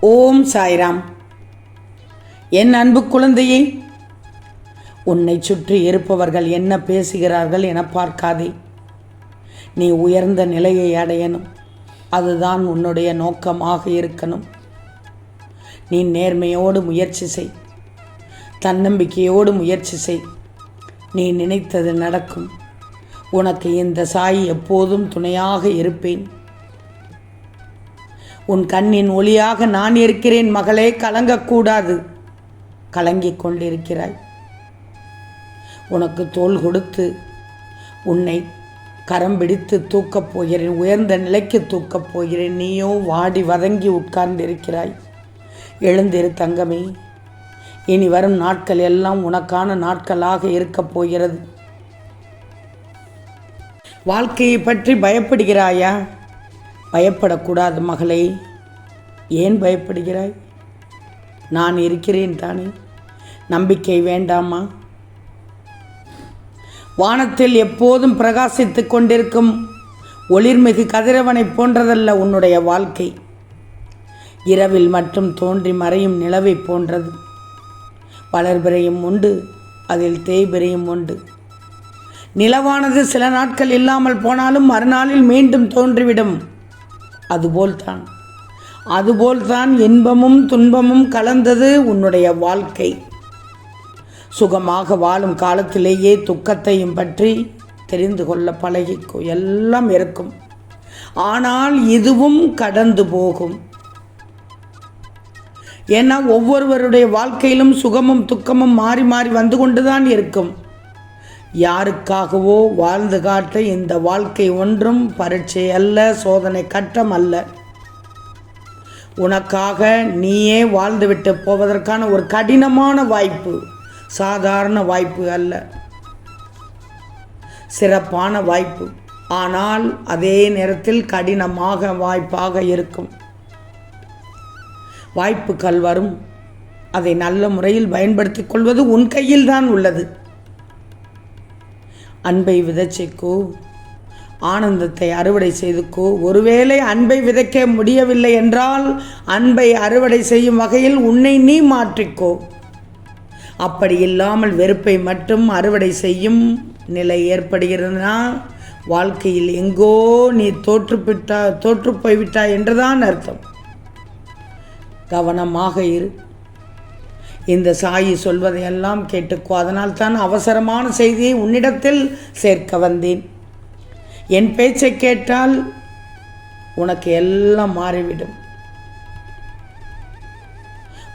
ஓம் சாய்ராம். என் அன்பு குழந்தையே உன்னை சுற்றி இருப்பவர்கள் என்ன பேசுகிறார்கள் என பார்க்காதே. நீ உயர்ந்த நிலையை அடையணும். அதுதான் உன்னுடைய நோக்கமாக இருக்கணும். நீ நேர்மையோடு முயற்சி செய். தன்னம்பிக்கையோடு முயற்சி செய். நீ நினைத்தது நடக்கும். உனக்கு இந்த சாய் எப்போதும் துணையாக இருப்பேன். உன் கண்ணின் ஒளியாக நான் இருக்கிறேன் மகளே கலங்கக்கூடாது. கலங்கிக் கொண்டிருக்கிறாய். உனக்கு தோல் கொடுத்து உன்னை கரம் பிடித்து தூக்கப் போகிறேன் உயர்ந்த நிலைக்கு தூக்கப் போகிறேன். நீயோ வாடி வதங்கி உட்கார்ந்திருக்கிறாய். எழுந்திரு தங்கமே. இனி வரும் நாட்கள் எல்லாம் உனக்கான நாட்களாக இருக்கப் போகிறது. வாழ்க்கையை பற்றி பயப்படுகிறாயா? பயப்படக்கூடாது மகளே. ஏன் பயப்படுகிறாய்? நான் இருக்கிறேன் தானே. நம்பிக்கை வேண்டாமா? வானத்தில் எப்போதும் பிரகாசித்துக் கொண்டிருக்கும் ஒளிர்மிகு கதிரவனை போன்றதல்ல உன்னுடைய வாழ்க்கை. இரவில் மட்டும் தோன்றி மறையும் நிலவைப் போன்றது. வளர்பிறையும் உண்டு அதில் தேய்பிறையும் உண்டு. நிலவானது சில நாட்கள் இல்லாமல் போனாலும் மறுநாளில் மீண்டும் தோன்றிவிடும். அதுபோல்தான். அதுபோல்தான் இன்பமும் துன்பமும் கலந்தது உன்னுடைய வாழ்க்கை. சுகமாக வாழும் காலத்திலேயே துக்கத்தையும் பற்றி தெரிந்து கொள்ள பழகிக்கும் எல்லாம் இருக்கும். ஆனால் இதுவும் கடந்து போகும். ஏன்னா ஒவ்வொருவருடைய வாழ்க்கையிலும் சுகமும் துக்கமும் மாறி மாறி வந்து கொண்டுதான் இருக்கும். யாருக்காகவோ வாழ்ந்து காட்ட இந்த வாழ்க்கை ஒன்றும் பரீட்சை அல்ல சோதனை கட்டம் அல்ல. உனக்காக நீயே வாழ்ந்துவிட்டு போவதற்கான ஒரு கடினமான வாய்ப்பு சாதாரண வாய்ப்பு அல்ல. சிறப்பான வாய்ப்பு. ஆனால் அதே நேரத்தில் கடினமாக வாய்ப்பாக இருக்கும். வாய்ப்புகள் வரும். அதை நல்ல முறையில் பயன்படுத்திக் கொள்வது உன் கையில் தான் உள்ளது. அன்பை விதைச்சிக்கோ. ஆனந்தத்தை அறுவடை செய்துக்கோ. ஒருவேளை அன்பை விதைக்க முடியவில்லை என்றால் அன்பை அறுவடை செய்யும் வகையில் உன்னை நீ மாற்றிக்கோ. அப்படி இல்லாமல் வெறுப்பை மட்டும் அறுவடை செய்யும் நிலை ஏற்படுகிறதுனா வாழ்க்கையில் எங்கோ நீ தோற்றுப்பிட்டா தோற்று போய்விட்டாய் என்றுதான் அர்த்தம். கவனமாக இரு. இந்த சாயி சொல்வதையெல்லாம் கேட்டுக்கோ. அதனால் தான் அவசரமான செய்தியை உன்னிடத்தில் சேர்க்க வந்தேன். என் பேச்சை கேட்டால் உனக்கு எல்லாம் மாறிவிடும்.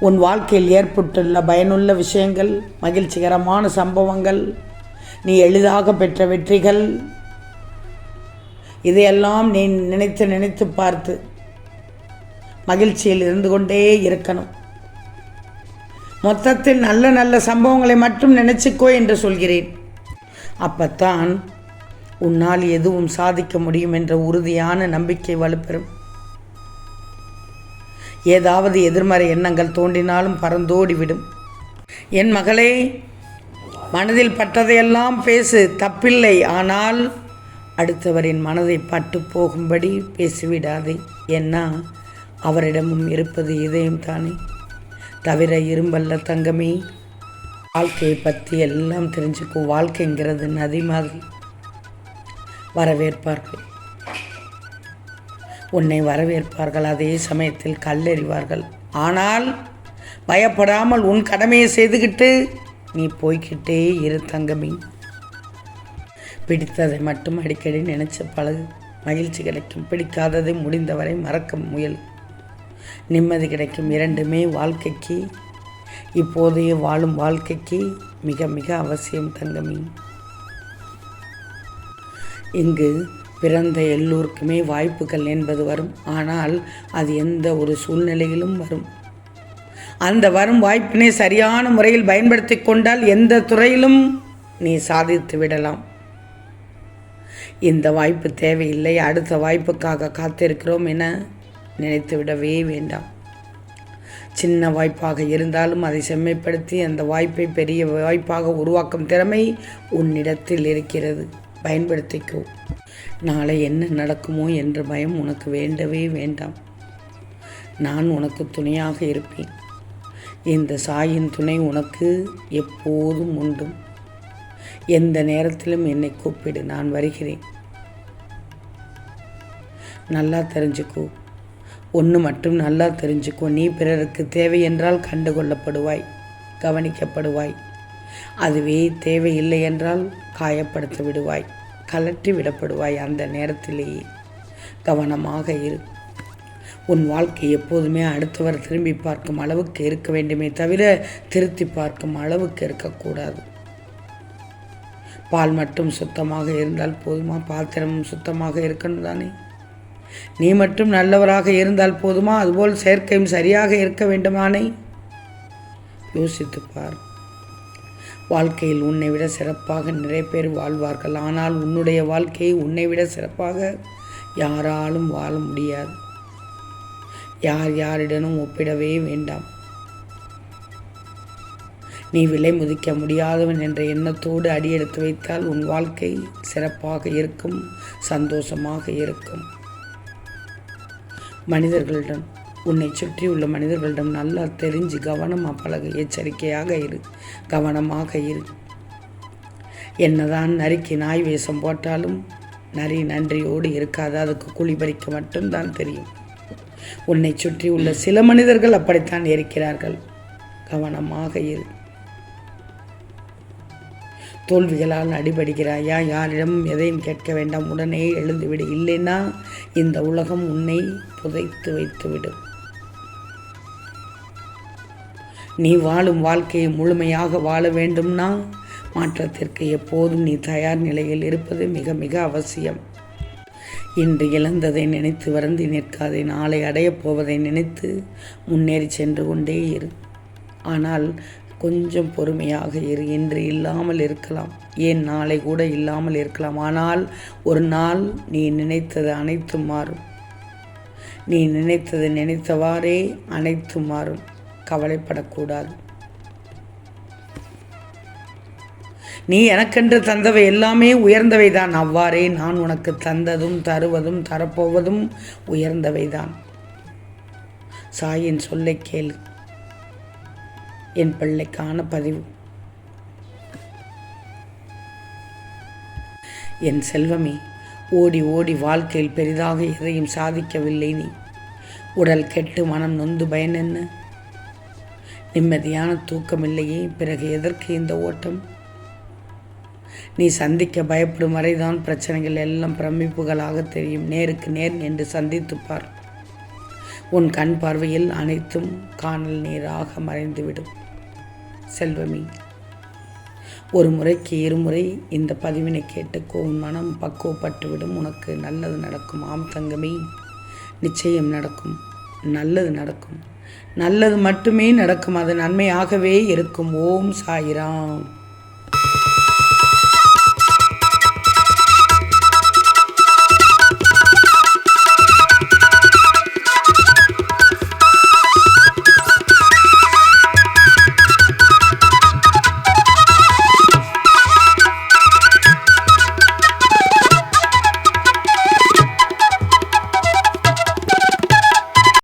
உன் வாழ்க்கையில் ஏற்பட்டுள்ள பயனுள்ள விஷயங்கள் மகிழ்ச்சிகரமான சம்பவங்கள் நீ எளிதாக பெற்ற வெற்றிகள் இதையெல்லாம் நீ நினைத்து நினைத்து பார்த்து மகிழ்ச்சியில் இருந்து கொண்டே இருக்கணும். மொத்தத்தில் நல்ல நல்ல சம்பவங்களை மட்டும் நினைச்சுக்கோ என்று சொல்கிறேன். அப்பத்தான் உன்னால் எதுவும் சாதிக்க முடியும் என்ற உறுதியான நம்பிக்கை வலுப்பெறும். ஏதாவது எதிர்மறை எண்ணங்கள் தோன்றினாலும் பறந்தோடிவிடும். என் மகளே மனதில் பட்டதையெல்லாம் பேசு தப்பில்லை. ஆனால் அடுத்தவரின் மனதை பட்டு போகும்படி பேசிவிடாதே. ஏன்னா அவரிடமும் இருப்பது இதயம் தானே தவிர இரும்பல்ல தங்கமே. வாழ்க்கையை பற்றி எல்லாம் தெரிஞ்சுக்கோ. வாழ்க்கைங்கிறது நதி மாதிரி. வரவேற்பார்கள். உன்னை வரவேற்பார்கள். அதே சமயத்தில் கல்லெறிவார்கள். ஆனால் பயப்படாமல் உன் கடமையை செய்துக்கிட்டு நீ போய்கிட்டே இரு தங்கமி. பிடித்ததை மட்டும் அடிக்கடி நினைச்ச பழகு. மகிழ்ச்சி கிடைக்கும். பிடிக்காததை முடிந்தவரை மறக்க முயல். நிம்மதி கிடைக்கும் இரண்டுமே வாழ்க்கைக்கு. இப்போதைய வாழும் வாழ்க்கைக்கு மிக மிக அவசியம் தங்கமி. இங்கு பிறந்த எல்லோருக்குமே வாய்ப்புகள் என்பது வரும். ஆனால் அது எந்த ஒரு சூழ்நிலையிலும் வரும். அந்த வரும் வாய்ப்பினை சரியான முறையில் பயன்படுத்தி கொண்டால் எந்த துறையிலும் நீ சாதித்து விடலாம். இந்த வாய்ப்பு தேவையில்லை. அடுத்த வாய்ப்புக்காக காத்திருக்கிறோம் என நினைத்துவிடவே வேண்டாம். சின்ன வாய்ப்பாக இருந்தாலும் அதை செம்மைப்படுத்தி அந்த வாய்ப்பை பெரிய வாய்ப்பாக உருவாக்கும் திறமை உன்னிடத்தில் இருக்கிறது. பயன்படுத்திக்கோ. நாளை என்ன நடக்குமோ என்ற பயம் உனக்கு வேண்டவே வேண்டாம். நான் உனக்கு துணையாக இருப்பேன். இந்த சாயின் துணை உனக்கு எப்போதும் உண்டும் எந்த நேரத்திலும் என்னை கூப்பிடு நான் வருகிறேன். நல்லா தெரிஞ்சுக்கோ. ஒன்று மட்டும் நல்லா தெரிஞ்சுக்கோ. நீ பிறருக்கு தேவை என்றால் கண்டுகொள்ளப்படுவாய் கவனிக்கப்படுவாய். அதுவே தேவையில்லை என்றால் காயப்படுத்த விடுவாய் கலற்றி விடப்படுவாய் அந்த நேரத்திலேயே கவனமாக இரு. உன் வாழ்க்கை எப்போதுமே அடுத்தவர் திரும்பி பார்க்கும் அளவுக்கு இருக்க வேண்டுமே தவிர திருத்தி பார்க்கும் அளவுக்கு இருக்கக்கூடாது. பால் மட்டும் சுத்தமாக இருந்தால் போதுமா? பாத்திரமும் சுத்தமாக இருக்கணும் தானே நீ மட்டும் நல்லவராக இருந்தால் போதுமா? அதுபோல் செயற்கையும் சரியாக இருக்க வேண்டுமானே? யோசித்துப்பார். வாழ்க்கையில் உன்னை விட சிறப்பாக நிறைய பேர் வாழ்வார்கள். ஆனால் உன்னுடைய வாழ்க்கையை உன்னை விட சிறப்பாக யாராலும் வாழ முடியாது. யார் யாரிடனும் ஒப்பிடவே வேண்டாம். நீ விலை முதிக்க முடியாதவன் என்ற எண்ணத்தோடு அடியெடுத்து வைத்தால் உன் வாழ்க்கை சிறப்பாக இருக்கும் சந்தோஷமாக இருக்கும். மனிதர்களிடம் உன்னை சுற்றியுள்ள மனிதர்களிடம் நல்லா தெரிஞ்சு கவனமாக பழக எச்சரிக்கையாக இரு கவனமாக இரு. என்னதான் நரிக்கு நாய் வேஷம் போட்டாலும் நரி நன்றியோடு இருக்காது அதுக்கு குழி பறிக்க மட்டும்தான் தெரியும். உன்னை சுற்றி உள்ள சில மனிதர்கள் அப்படித்தான் இருக்கிறார்கள். கவனமாக இரு. தோல்விகளால் அடிபடுகிறாயா. யாரிடம் எதையும் கேட்க வேண்டாம். உடனே எழுந்துவிடு. இல்லைன்னா இந்த உலகம் உன்னை புதைத்து வைத்துவிடும். நீ வாழும் வாழ்க்கையை முழுமையாக வாழ வேண்டும்னா மாற்றத்திற்கு எப்போதும் நீ தயார் நிலையில் இருப்பது மிக மிக அவசியம். இன்று இழந்ததை நினைத்து வருந்தி நிற்காதே. நாளை அடையப் போவதை நினைத்து முன்னேறி சென்று கொண்டே இரு. ஆனால் கொஞ்சம் பொறுமையாக இரு. இன்று இல்லாமல் இருக்கலாம். ஏன் நாளை கூட இல்லாமல் இருக்கலாம். ஆனால் ஒரு நாள் நீ நினைத்தது அனைத்தும் மாறும். நீ நினைத்தது நினைத்தவாறே அனைத்தும் மாறும். கவலைப்படக்கூடாது. நீ எனக்கென்று தந்தவை எல்லாமே உயர்ந்தவை தான். அவ்வாறே நான் உனக்கு தந்ததும் தருவதும் தரப்போவதும் உயர்ந்தவைதான் சாயின் சொல்லை கேளு. என் பிள்ளைக்கான பதிவு. என் செல்வமே ஓடி ஓடி வாழ்க்கையில் பெரிதாக எதையும் சாதிக்கவில்லை நீ. உடல் கெட்டு மனம் நொந்து பயன் என்ன? நிம்மதியான தூக்கமில்லையே பிறகு எதற்கு இந்த ஓட்டம்? நீ சந்திக்க பயப்படும் வரைதான் பிரச்சனைகள் எல்லாம் பிரமிப்புகளாக தெரியும். நேருக்கு நேர் என்று சந்தித்துப்பார் உன் கண் பார்வையில் அனைத்தும் காணல் நீராக மறைந்துவிடும். செல்வமி. ஒரு முறைக்கு இருமுறை இந்த பதிவினை கேட்டுக்கோ. உன் மனம் பக்குவப்பட்டுவிடும் உனக்கு நல்லது நடக்கும். ஆம் தங்கமே நிச்சயம் நடக்கும். நல்லது நடக்கும். நல்லது மட்டுமே நடக்கும். அது நன்மையாகவே இருக்கும். ஓம் சாயிராம்.